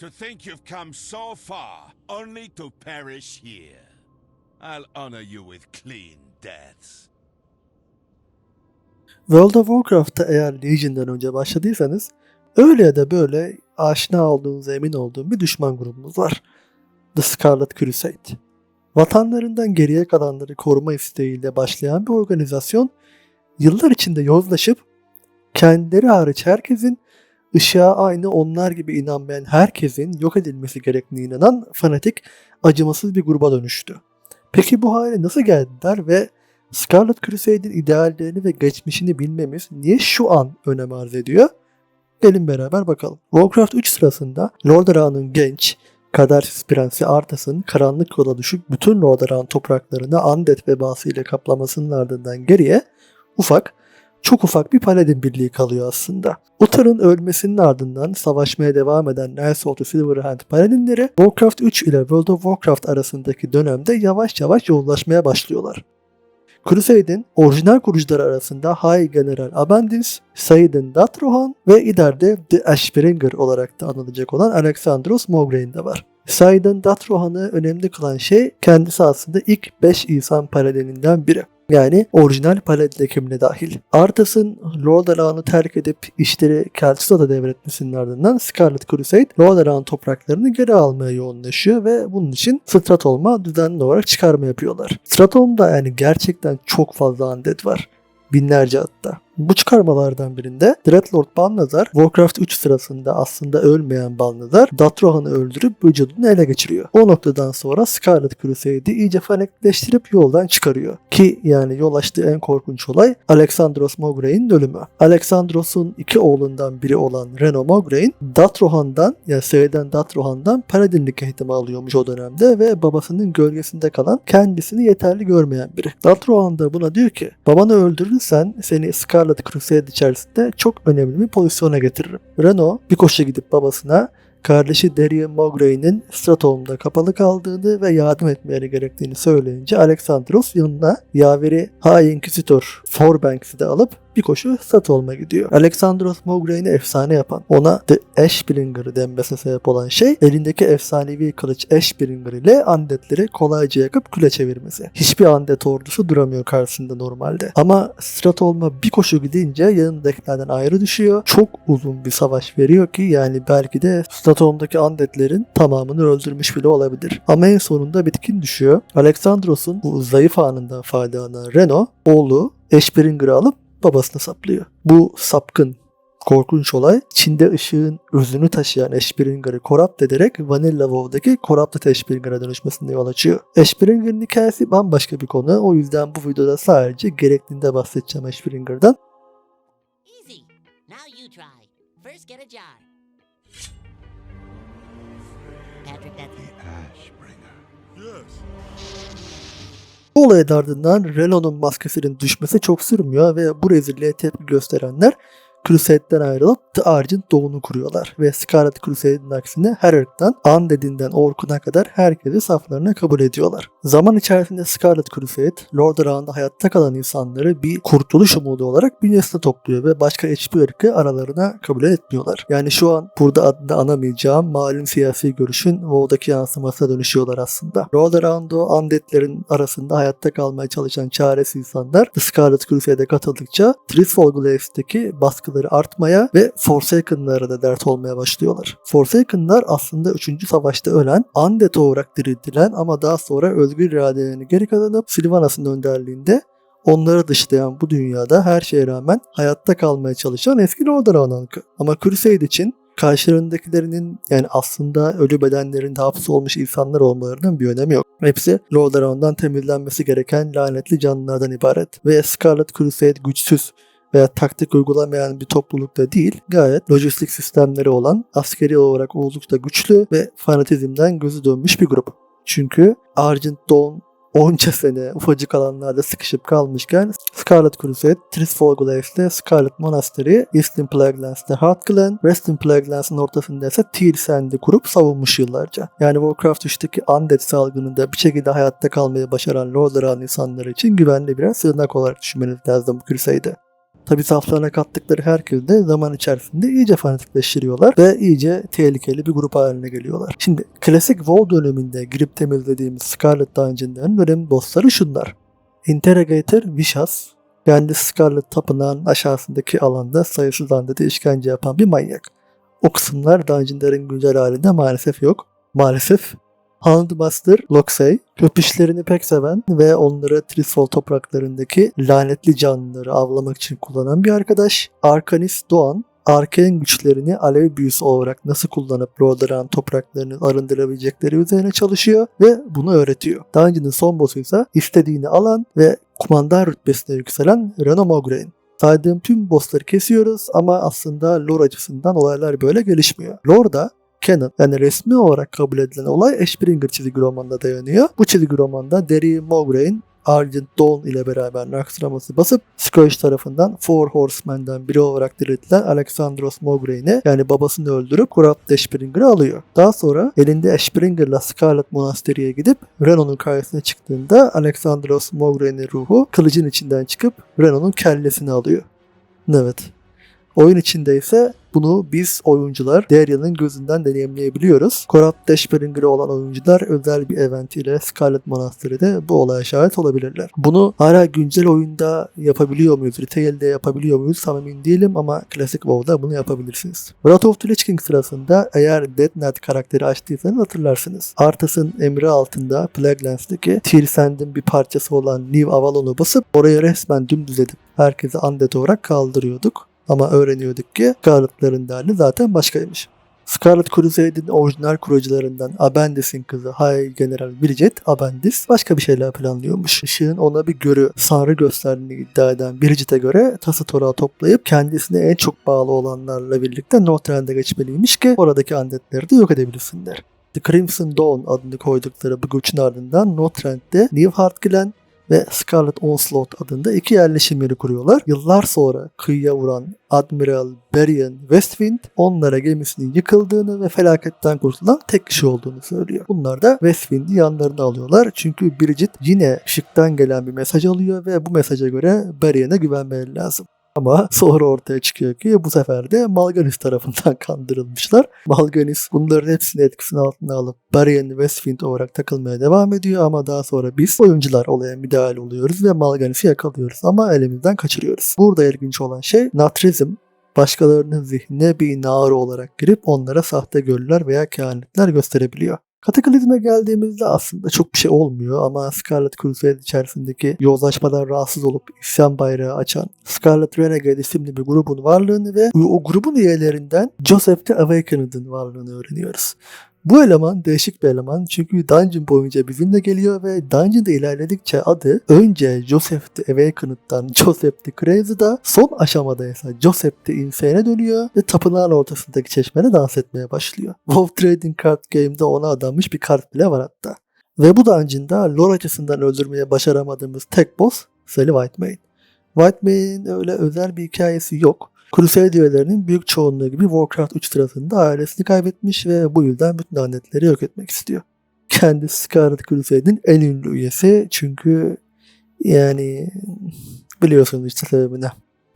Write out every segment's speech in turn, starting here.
To think you've come so far only to perish here. I'll honor you with clean deaths. World of Warcraft'ta eğer Legion'dan önce başladıysanız öyle ya da böyle aşina olduğunuza emin olduğum bir düşman grubumuz var. The Scarlet Crusade. Vatanlarından geriye kalanları koruma isteğiyle başlayan bir organizasyon yıllar içinde yozlaşıp kendileri hariç herkesin ışığa aynı onlar gibi inanmayan herkesin yok edilmesi gerektiğine inanan fanatik, acımasız bir gruba dönüştü. Peki bu hale nasıl geldiler ve Scarlet Crusade'in ideallerini ve geçmişini bilmemiz niye şu an önem arz ediyor? Gelin beraber bakalım. Warcraft 3 sırasında Lordran'ın genç, Kadersiz Prensi Arthas'ın karanlık yola düşüp bütün Lordaran topraklarını Undead vebası ile kaplamasının ardından geriye ufak, çok ufak bir paladin birliği kalıyor aslında. Uther'ın ölmesinin ardından savaşmaya devam eden Knights of the Silverhand paladinleri Warcraft 3 ile World of Warcraft arasındaki dönemde yavaş yavaş yollaşmaya başlıyorlar. Crusade'in orijinal kurucuları arasında High General Abandis, Saidin Datrohan ve ileride The Ashbringer olarak da anılacak olan Alexandros Mograine de var. Saidin Datrohan'ı önemli kılan şey kendisi aslında ilk 5 insan paladininden biri. Yani orijinal paladin ekibine dahil. Arthas'ın Lordran'ı terk edip işleri Kel'Thuz'a devretmesinin ardından Scarlet Crusade Lordaran topraklarını geri almaya yoğunlaşıyor ve bunun için Stratholm'a düzenli olarak çıkarma yapıyorlar. Stratholm'da yani gerçekten çok fazla undead var. Binlerce hatta. Bu çıkarmalardan birinde Dreadlord Balnazar Warcraft 3 sırasında aslında ölmeyen Balnazar Datrohan'ı öldürüp vücudunu ele geçiriyor. O noktadan sonra Scarlet Crusade'i iyice fanekleştirip yoldan çıkarıyor. Ki yani yol açtığı en korkunç olay Alexandros Moghraine'in ölümü. Alexandros'un iki oğlundan biri olan Reno Mograine Datrohan'dan yani Seyden Datrohan'dan paladinlik eğitimi alıyormuş o dönemde ve babasının gölgesinde kalan kendisini yeterli görmeyen biri. Datrohan da buna diyor ki babanı öldürürsen seni Scarlet Crusade içerisinde çok önemli bir pozisyona getiririm. Reno bir koşu gidip babasına kardeşi Darian Moghraine'in Stratholm'da kapalı kaldığını ve yardım etmeleri gerektiğini söyleyince Alexandros yanına yaveri High Inquisitor Forbanks'i de alıp bir koşu Stratholm'a gidiyor. Alexandros Moghraine'i efsane yapan, ona The Ashbringer denmesine sebep olan şey elindeki efsanevi kılıç Ashbringer ile Undead'leri kolayca yakıp küle çevirmesi. Hiçbir Undead ordusu duramıyor karşısında normalde. Ama Stratholm'a bir koşu gidince yanındakilerden ayrı düşüyor. Çok uzun bir savaş veriyor ki yani belki de Stratholm'daki Undead'lerin tamamını öldürmüş bile olabilir. Ama en sonunda bitkin düşüyor. Alexandros'un bu zayıf anından faydalanan Reno, oğlu Ashbringer'ı alıp babasına saplıyor. Bu sapkın korkunç olay Çin'de ışığın özünü taşıyan Ashbringer'ı korapt ederek Vanilla WoW'daki Corrupted Ashbringer'a dönüşmesine yol açıyor. Ashbringer'ın hikayesi bambaşka bir konu. O yüzden bu videoda sadece gerektiğinde bahsedeceğim Ashbringer'dan. Easy. Now you try. First, Bu olayın ardından Renault'un maskesinin düşmesi çok sürmüyor ve bu rezilliğe tepki gösterenler Crusade'den ayrılıp The Argent Dawn'u kuruyorlar ve Scarlet Crusade'in aksine her ırktan Undead'inden Orkun'a kadar herkesi saflarına kabul ediyorlar. Zaman içerisinde Scarlet Crusade, Lordran'da hayatta kalan insanları bir kurtuluş umudu olarak bünyesine topluyor ve başka hiçbir ırkı aralarına kabul etmiyorlar. Yani şu an burada adını anamayacağım malum siyasi görüşün WoW'daki yansımasına dönüşüyorlar aslında. Lordran'da Undead'lerin arasında hayatta kalmaya çalışan çaresiz insanlar The Scarlet Crusade'e katıldıkça Trisfol Glaive'deki baskıları artmaya ve Forsaken'lara da dert olmaya başlıyorlar. Forsaken'lar aslında 3. savaşta ölen, Undead olarak diriltilen ama daha sonra özgür iradelerini geri kazanıp Sylvanas'ın önderliğinde onları dışlayan bu dünyada her şeye rağmen hayatta kalmaya çalışan eski Lordaeron halkı. Ama Crusade için karşılarındakilerinin yani aslında ölü bedenlerinde hapsolmuş insanlar olmalarının bir önemi yok. Hepsi Lordaeron'dan temizlenmesi gereken lanetli canlılardan ibaret. Ve Scarlet Crusade güçsüz veya taktik uygulamayan bir toplulukta değil, gayet lojistik sistemleri olan, askeri olarak oldukça güçlü ve fanatizmden gözü dönmüş bir grup. Çünkü Argent Dawn onca sene ufacık alanlarda sıkışıp kalmışken Scarlet Crusade, Trisfol Glaive'de Scarlet Monastery, Eastern Plaguelands'te Heart Clan, Western Plaguelands'ın ortasında ise Teal Sand'i kurup savunmuş yıllarca. Yani Warcraft 3'teki Undead salgınında bir şekilde hayatta kalmayı başaran Lordaeron insanları için güvenli birer sığınak olarak düşünmeniz lazım bu Crusade'i. Tabi saflarına kattıkları herkes de zaman içerisinde iyice fanatikleştiriyorlar ve iyice tehlikeli bir grup haline geliyorlar. Şimdi klasik WoW döneminde girip temizlediğimiz Scarlet Dungeon'ların önemli bossları şunlar. Interrogator Vicious, kendi Scarlet Tapınağı'nın aşağısındaki alanda sayısız andede işkence yapan bir manyak. O kısımlar Dungeon'ların güncel halinde maalesef yok. Maalesef Houndmaster Loxey, köpüşlerini pek seven ve onları Trisol topraklarındaki lanetli canlıları avlamak için kullanan bir arkadaş. Arkanis Doğan, arkeyen güçlerini alev büyüsü olarak nasıl kullanıp Rodaran topraklarını arındırabilecekleri üzerine çalışıyor ve bunu öğretiyor. Dungeon'ın son boss'u ise istediğini alan ve kumandan rütbesine yükselen Reno Mograine. Saydığım tüm bossları kesiyoruz ama aslında lore açısından olaylar böyle gelişmiyor. Lore'da canon yani resmi olarak kabul edilen olay Ashbringer çizgi romanına dayanıyor. Bu çizgi romanda Derry Mograine Argent Dawn ile beraber Naxxramas'ı basıp Scourge tarafından Four Horsemen'den biri olarak diriltilen Alexandros Mograine'i yani babasını öldürüp Corrupt Ashbringer'ı alıyor. Daha sonra elinde Ashbringer'la Scarlet Monastery'e gidip Reno'nun karşısına çıktığında Alexandros Mograine'in ruhu kılıcın içinden çıkıp Reno'nun kellesini alıyor. Evet. Oyun içinde ise bunu biz oyuncular Darian'ın gözünden deneyimleyebiliyoruz. Corrupt Dashbringer'ı olan oyuncular özel bir event ile Scarlet Monastery'de bu olaya şahit olabilirler. Bunu hala güncel oyunda yapabiliyor muyuz? Retail'de yapabiliyor muyuz? Tam emin değilim ama klasik WoW'da bunu yapabilirsiniz. Wrath of the Lich King sırasında eğer Death Knight karakteri açtıysanız hatırlarsınız. Arthas'ın emri altında Plaguelands'daki Tyrsend'in bir parçası olan New Avalon'u basıp orayı resmen dümdüz edip herkesi undead olarak kaldırıyorduk. Ama öğreniyorduk ki Scarlet'ların derdi zaten başkaymış. Scarlet Crusade'in orijinal kurucularından Abendis'in kızı High General Bridget Abendis başka bir şeyler planlıyormuş. Işığın ona bir görü, sanrı gösterdiğini iddia eden Bridget'e göre tası torağı toplayıp kendisine en çok bağlı olanlarla birlikte Northrend'e geçmeliymiş ki oradaki andetleri de yok edebilsinler. The Crimson Dawn adını koydukları bu göçün ardından Northrend'de Newhart Glen ve Scarlet Onslaught adında iki yerleşim yeri kuruyorlar. Yıllar sonra kıyıya vuran Admiral Berian Westwind onlara gemisinin yıkıldığını ve felaketten kurtulan tek kişi olduğunu söylüyor. Bunlar da Westwind'i yanlarına alıyorlar. Çünkü Bridget yine ışıktan gelen bir mesaj alıyor ve bu mesaja göre Berian'e güvenmeleri lazım. Ama sonra ortaya çıkıyor ki bu sefer de Malganis tarafından kandırılmışlar. Malganis bunların hepsini etkisinin altına alıp Barian Westwind olarak takılmaya devam ediyor ama daha sonra biz oyuncular olaya müdahale oluyoruz ve Malganis'i yakalıyoruz ama elimizden kaçırıyoruz. Burada ilginç olan şey natrizm başkalarının zihnine bir nağrı olarak girip onlara sahte görüler veya kehanetler gösterebiliyor. Kataklizme geldiğimizde aslında çok bir şey olmuyor ama Scarlet Crusade içerisindeki yozlaşmadan rahatsız olup isyan bayrağı açan Scarlet Renegade isimli bir grubun varlığını ve o grubun üyelerinden Joseph the Awakened'ın varlığını öğreniyoruz. Bu eleman değişik bir eleman çünkü Dungeon boyunca bizimle geliyor ve Dungeon'da ilerledikçe adı önce Joseph the Awakened'dan Joseph the Crazy'da son aşamada ise Joseph the Insane'e dönüyor ve tapınağın ortasındaki çeşmede dans etmeye başlıyor. WoW Trading Card Game'de ona adanmış bir kart bile var hatta. Ve bu dungeon'da lore açısından öldürmeye başaramadığımız tek boss Sally Whitemane. Whitemane'in öyle özel bir hikayesi yok. Crusade üyelerinin büyük çoğunluğu gibi Warcraft 3 sırasında ailesini kaybetmiş ve bu yüzden bütün lanetleri yok etmek istiyor. Kendisi Scarlet Crusade'in en ünlü üyesi çünkü yani biliyorsunuz işte sebebini.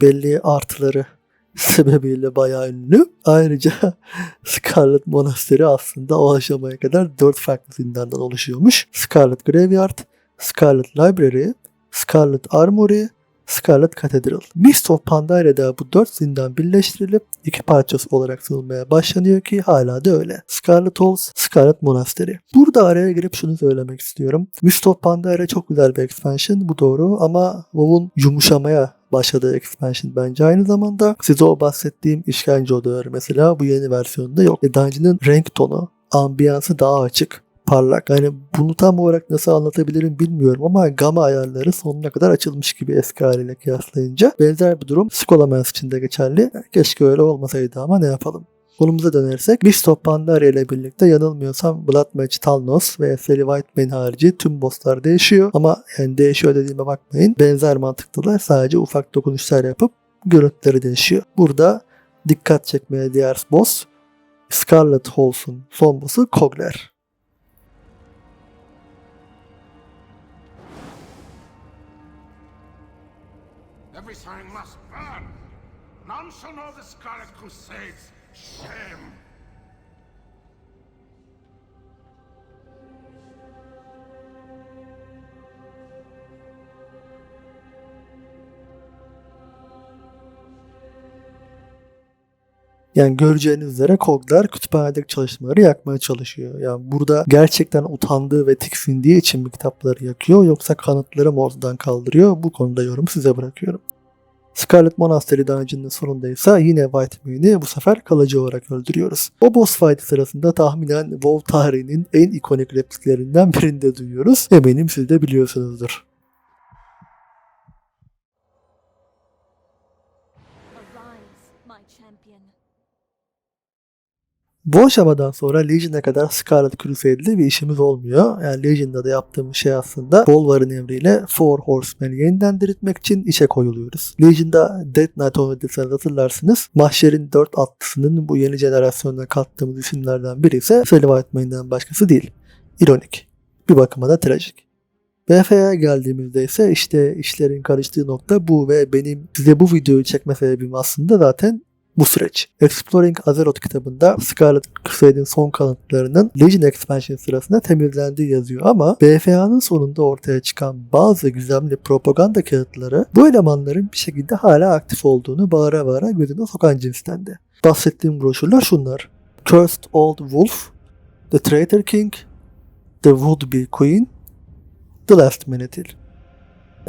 Belli artıları sebebiyle bayağı ünlü. Ayrıca Scarlet Monasteri aslında o aşamaya kadar 4 farklı zindandan oluşuyormuş. Scarlet Graveyard, Scarlet Library, Scarlet Armory, Scarlet Cathedral. Mist of Pandaria'da bu dört zindan birleştirilip iki parçası olarak sunulmaya başlanıyor ki hala da öyle. Scarlet Halls, Scarlet Monastery. Burada araya girip şunu söylemek istiyorum. Mist of Pandaria çok güzel bir expansion bu doğru ama WoW'un yumuşamaya başladığı expansion bence aynı zamanda size o bahsettiğim işkence odaları mesela bu yeni versiyonda yok. E, Dungeon'ın renk tonu, ambiyansı daha açık parlak. Yani bunu tam olarak nasıl anlatabilirim bilmiyorum ama gama ayarları sonuna kadar açılmış gibi eski haliyle kıyaslayınca. Benzer bir durum Scholomance için de geçerli. Keşke öyle olmasaydı ama ne yapalım. Konumuza dönersek Beast of Pandaria ile birlikte yanılmıyorsam Blood Talnos ve Sally Whitemane harici tüm bosslar değişiyor. Ama yani değişiyor dediğime bakmayın. Benzer mantıklılar sadece ufak dokunuşlar yapıp görüntüleri değişiyor. Burada dikkat çekmeye diğer boss Scarlet Halls'un son boss'u Kogler. Yani göreceğiniz üzere Koglar kütüphanedeki çalışmaları yakmaya çalışıyor. Yani burada gerçekten utandığı ve tiksindiği için mi kitapları yakıyor yoksa kanıtları mı ortadan kaldırıyor? Bu konuda yorum size bırakıyorum. Scarlet Monastery Dungeon'ın sonunda ise yine White Moon'i bu sefer kalıcı olarak öldürüyoruz. O boss fight sırasında tahminen WoW tarihinin en ikonik repliklerinden birinde duyuyoruz. Eminim siz de biliyorsunuzdur. Bu aşamadan sonra Legion'a kadar Scarlet Crusade'de bir işimiz olmuyor. Yani Legion'da da yaptığımız şey aslında Bolvar'ın emriyle Four Horsemen'i yeniden diriltmek için işe koyuluyoruz. Legion'da Death Knight oynadıysanız hatırlarsınız. Mahşer'in 4 atlısının bu yeni jenerasyonuna kattığımız isimlerden biri ise Sally Whiteman'den başkası değil. İronik. Bir bakıma da trajik. BF'ye geldiğimizde ise işte işlerin karıştığı nokta bu ve benim size bu videoyu çekme sebebim aslında zaten bu süreç. Exploring Azeroth kitabında Scarlet Crusade'in son kanıtlarının Legion Expansion sırasında temizlendiği yazıyor ama BFA'nın sonunda ortaya çıkan bazı gizemli propaganda kağıtları bu elemanların bir şekilde hala aktif olduğunu bağıra bağıra gözüme sokan cinstendi. Bahsettiğim broşürler şunlar. Cursed Old Wolf, The Traitor King, The Would-Be Queen, The Last Manatil.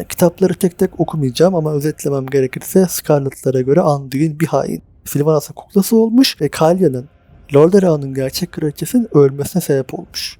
Kitapları tek tek okumayacağım ama özetlemem gerekirse Scarlet'lara göre Anduin bir hain. Sylvanas'ın kuklası olmuş ve Kalya'nın Lordaeron'un gerçek kraliçesinin ölmesine sebep olmuş.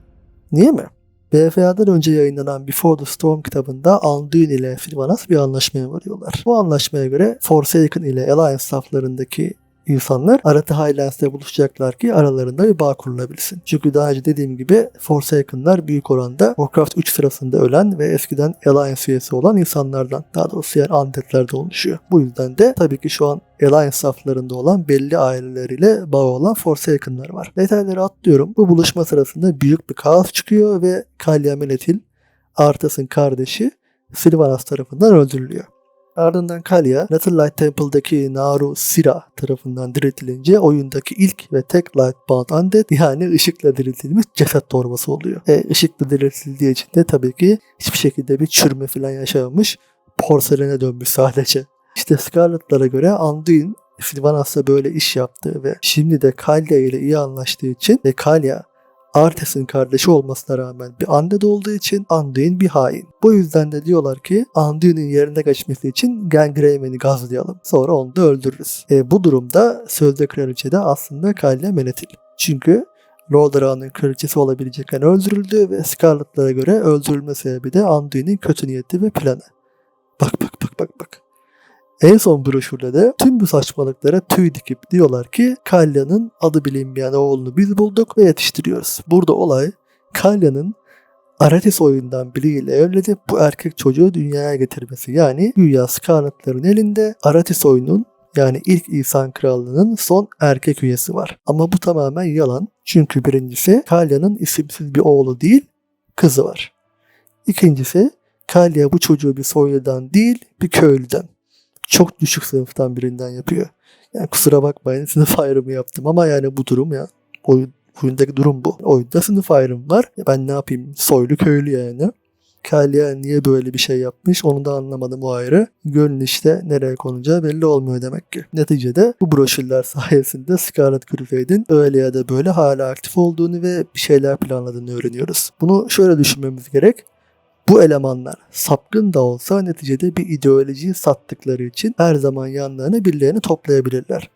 Niye mi? BFA'dan önce yayınlanan Before the Storm kitabında Anduin ile Sylvanas bir anlaşmaya varıyorlar. Bu anlaşmaya göre Forsaken ile Alliance saflarındaki insanlar Arata Highlands'te buluşacaklar ki aralarında bir bağ kurulabilsin. Çünkü daha önce dediğim gibi Forsaken'lar büyük oranda Warcraft 3 sırasında ölen ve eskiden Alliance üyesi olan insanlardan daha doğrusu yani Undead'lerden oluşuyor. Bu yüzden de tabii ki şu an Alliance saflarında olan belli aileleriyle bağı olan Forsaken'lar var. Detayları atlıyorum. Bu buluşma sırasında büyük bir kaos çıkıyor ve Kalia Menethil, Arthas'ın kardeşi Sylvanas tarafından öldürülüyor. Ardından Kalia, Netherlight Temple'daki Naru Sira tarafından diriltilince oyundaki ilk ve tek Lightbound Undead yani ışıkla diriltilmiş ceset torbası oluyor. E, ışıkla diriltildiği için de tabii ki hiçbir şekilde bir çürüme falan yaşamamış, porselene dönmüş sadece. İşte Scarlet'lara göre Anduin Sylvanas'la böyle iş yaptı ve şimdi de Kalia ile iyi anlaştığı için ve Kalia Arthas'ın kardeşi olmasına rağmen bir Undead olduğu için Anduin bir hain. Bu yüzden de diyorlar ki Anduin'in yerine geçmesi için Gangreymen'i gazlayalım. Sonra onu da öldürürüz. E, bu durumda sözde kraliçe de aslında Kalia Menethil. Çünkü Lordaeron'un kraliçesi olabilecekken öldürüldü ve Scarlet'lara göre öldürülme sebebi de Anduin'in kötü niyeti ve planı. Bak bak bak bak bak. En son broşürde de tüm bu saçmalıklara tüy dikip diyorlar ki Kalya'nın adı bilinmeyen oğlunu biz bulduk ve yetiştiriyoruz. Burada olay Kalya'nın Aratis oyundan biriyle evlenip bu erkek çocuğu dünyaya getirmesi. Yani güya Scarlet'ların elinde Aratis oyunun yani ilk İnsan Krallığı'nın son erkek üyesi var. Ama bu tamamen yalan. Çünkü birincisi Kalya'nın isimsiz bir oğlu değil, kızı var. İkincisi Kalya bu çocuğu bir soyludan değil, bir köylüden çok düşük sınıftan birinden yapıyor. Yani kusura bakmayın sınıf ayrımı yaptım ama yani bu durum ya. Oyun, oyundaki durum bu. Oyunda sınıf ayrımı var. Ya ben ne yapayım? Soylu köylü yani. Kalia niye böyle bir şey yapmış onu da anlamadım o ayrı. Gönül işte nereye konacağı belli olmuyor demek ki. Neticede bu broşürler sayesinde Scarlet Crusade'in öyle ya da böyle hala aktif olduğunu ve bir şeyler planladığını öğreniyoruz. Bunu şöyle düşünmemiz gerek. Bu elemanlar sapkın da olsa neticede bir ideolojiyi sattıkları için her zaman yanlarına birilerini toplayabilirler.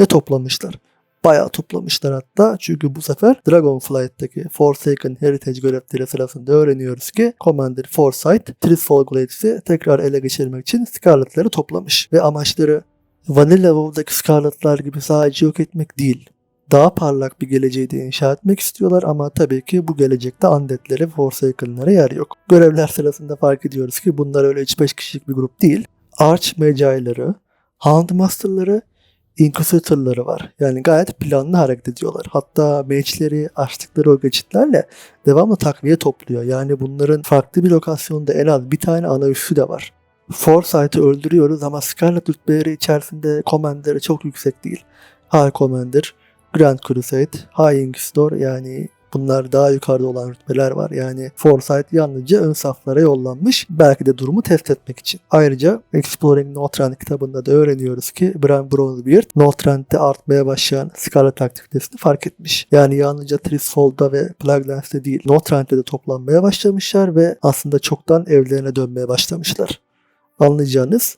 Ve toplamışlar. Bayağı toplamışlar hatta çünkü bu sefer Dragonflight'taki Forsaken Heritage görevleri sırasında öğreniyoruz ki Commander Foresight, Trisol Glades'i tekrar ele geçirmek için Scarlet'ları toplamış. Ve amaçları Vanilla WoW'daki Scarlet'lar gibi sadece yok etmek değil daha parlak bir geleceği de inşa etmek istiyorlar ama tabii ki bu gelecekte Undead'lere Forsaken'lara yer yok. Görevler sırasında fark ediyoruz ki bunlar öyle 3-5 kişilik bir grup değil. Arch Magi'ları, Houndmaster'ları, Inquisitor'ları var. Yani gayet planlı hareket ediyorlar. Hatta mage'leri açtıkları o geçitlerle devamlı takviye topluyor. Yani bunların farklı bir lokasyonda en az bir tane ana üssü de var. Forsyth'ı öldürüyoruz ama Scarlet rütbeleri içerisinde Commander'ı çok yüksek değil. High Commander, Grand Crusade, High Inquisitor yani bunlar daha yukarıda olan rütbeler var. Yani Forsyth yalnızca ön saflara yollanmış. Belki de durumu test etmek için. Ayrıca Exploring Northrend kitabında da öğreniyoruz ki Bran Bronzebeard Northrend'de artmaya başlayan Scarlet aktivitesini fark etmiş. Yani yalnızca Trisfold'da ve Plaguelands'te değil Northrend'de de toplanmaya başlamışlar ve aslında çoktan evlerine dönmeye başlamışlar. Anlayacağınız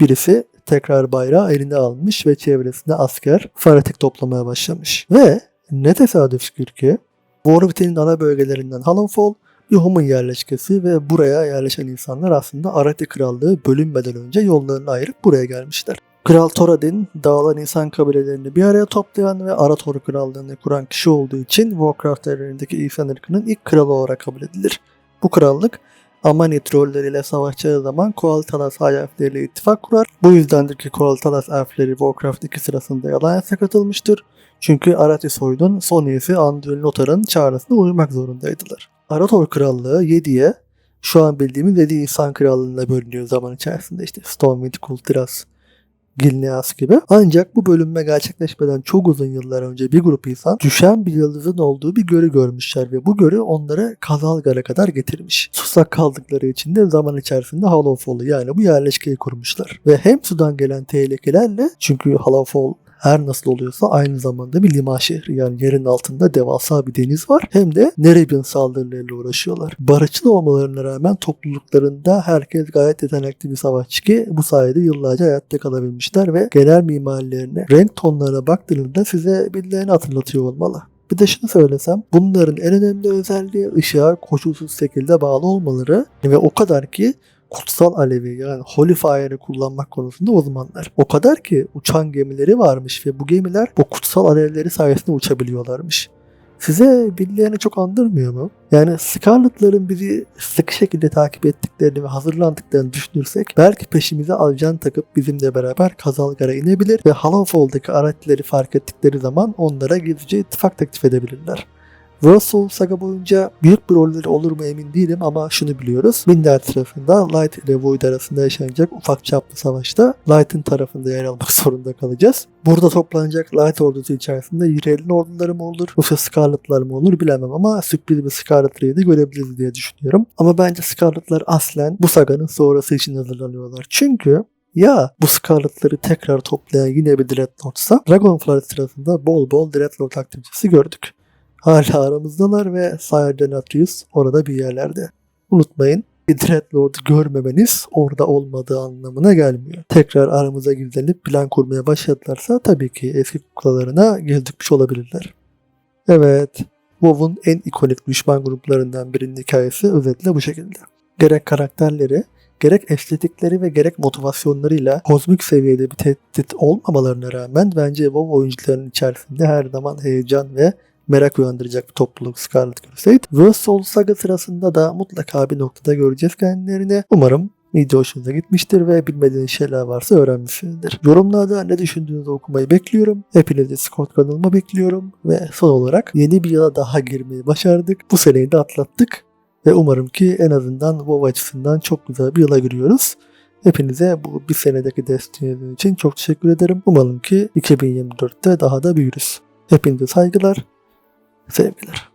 birisi tekrar bayrağı eline almış ve çevresinde asker fanatik toplamaya başlamış. Ve ne tesadüftür ki Warwit'in ana bölgelerinden Halonfall bir Human yerleşkesi ve buraya yerleşen insanlar aslında Arati Krallığı bölünmeden önce yollarını ayırıp buraya gelmişler. Kral Thoradin dağılan insan kabilelerini bir araya toplayan ve Arator Krallığını kuran kişi olduğu için Warcraft evrenindeki insan ırkının ilk kralı olarak kabul edilir. Bu krallık Amani trolleriyle savaşacağı zaman Koaltalas High elfleriyle ittifak kurar. Bu yüzdendir ki Koaltalas elfleri Warcraft 2 sırasında Alliance'a katılmıştır. Çünkü Arati soyunun son üyesi Anduin Lothar'ın çağrısına uymak zorundaydılar. Arator Krallığı 7'ye şu an bildiğimiz 7 insan krallığına bölünüyor zaman içerisinde işte Stormwind, Kultiras, Gilneas gibi. Ancak bu bölünme gerçekleşmeden çok uzun yıllar önce bir grup insan düşen bir yıldızın olduğu bir görü görmüşler ve bu görü onları Kazalgar'a kadar getirmiş. Susak kaldıkları için de zaman içerisinde Hallowfall'u yani bu yerleşkeyi kurmuşlar. Ve hem sudan gelen tehlikelerle çünkü Hallowfall her nasıl oluyorsa aynı zamanda bir liman şehri yani yerin altında devasa bir deniz var. Hem de Nerebian saldırılarıyla uğraşıyorlar. Barışçıl olmalarına rağmen topluluklarında herkes gayet yetenekli bir savaşçı ki bu sayede yıllarca hayatta kalabilmişler ve genel mimarilerine, renk tonlarına baktığınızda size birilerini hatırlatıyor olmalı. Bir de şunu söylesem bunların en önemli özelliği ışığa koşulsuz şekilde bağlı olmaları ve o kadar ki kutsal alevi yani Holy Fire'ı kullanmak konusunda uzmanlar. O kadar ki uçan gemileri varmış ve bu gemiler bu kutsal alevleri sayesinde uçabiliyorlarmış. Size birilerini çok andırmıyor mu? Yani Scarlet'ların bizi sıkı şekilde takip ettiklerini ve hazırlandıklarını düşünürsek belki peşimize ajan takıp bizimle beraber Kazalgar'a inebilir ve Hallowfall'daki araçları fark ettikleri zaman onlara gizlice ittifak teklif edebilirler. Russell saga boyunca büyük bir rolleri olur mu emin değilim ama şunu biliyoruz. Minder tarafında Light ile Void arasında yaşanacak ufak çaplı savaşta Light'ın tarafında yer almak zorunda kalacağız. Burada toplanacak Light ordusu içerisinde Yirel'in orduları mı olur yoksa Scarlet'lar mı olur bilemem ama sürpriz bir Scarlet Raid'i görebiliriz diye düşünüyorum. Ama bence Scarlet'lar aslen bu saganın sonrası için hazırlanıyorlar. Çünkü ya bu Scarlet'ları tekrar toplayan yine bir Dreadnoughts'a Dragonflight sırasında bol bol Dreadnought aktivitesi gördük hala aramızdalar ve Sire Denatrius orada bir yerlerde. Unutmayın Dreadlord'u görmemeniz orada olmadığı anlamına gelmiyor. Tekrar aramıza gizlenip plan kurmaya başladılarsa tabii ki eski kuklalarına geri dikmiş olabilirler. Evet, WoW'un en ikonik düşman gruplarından birinin hikayesi özetle bu şekilde. Gerek karakterleri, gerek estetikleri ve gerek motivasyonlarıyla kozmik seviyede bir tehdit olmamalarına rağmen bence WoW oyuncularının içerisinde her zaman heyecan ve merak uyandıracak bir topluluk Scarlet Crusade. World Soul Saga sırasında da mutlaka bir noktada göreceğiz kendilerini. Umarım video hoşunuza gitmiştir ve bilmediğiniz şeyler varsa öğrenmişsinizdir. Yorumlarda ne düşündüğünüzü okumayı bekliyorum. Hepinizi Discord kanalıma bekliyorum ve son olarak yeni bir yıla daha girmeyi başardık. Bu seneyi de atlattık ve umarım ki en azından WoW açısından çok güzel bir yıla giriyoruz. Hepinize bu bir senedeki desteğiniz için çok teşekkür ederim. Umarım ki 2024'te daha da büyürüz. Hepinize saygılar, sevgiler.